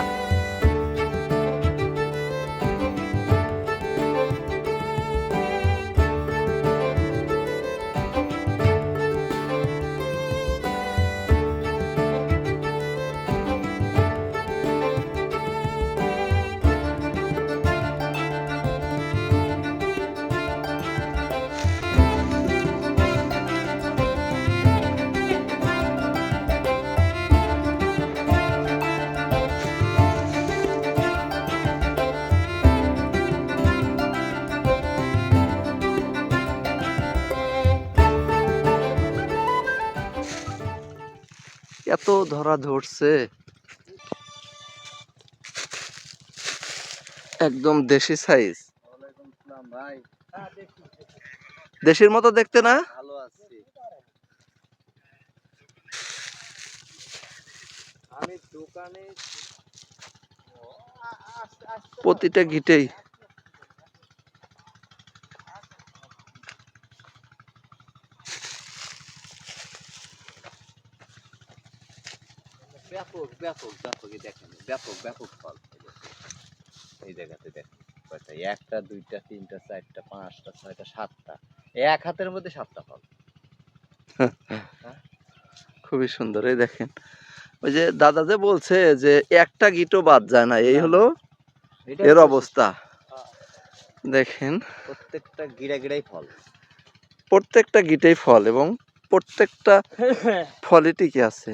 감사합니다. এত ধরা ধরছে। একদম দেশি সাইজ দেশির মতো দেখতে না? প্রতিটা গিটেই ব্যাপক ব্যাপক ব্যাপক দেখেন ব্যাপক ব্যাপক ফল এই জায়গাতে দেখেন কয়টা? একটা দুইটা তিনটা চারটা পাঁচটা ছয়টা সাতটা। এক হাতের মধ্যে সাতটা ফল। খুবই সুন্দর এই দেখেন। ওই যে দাদা যে বলছে যে একটা গিটও বাদ যায় না এই হলো এর অবস্থা। দেখেন। প্রত্যেকটা গিরা গিরাই ফল। প্রত্যেকটা গিটেই ফল এবং প্রত্যেকটা ফলই টিকে আছে।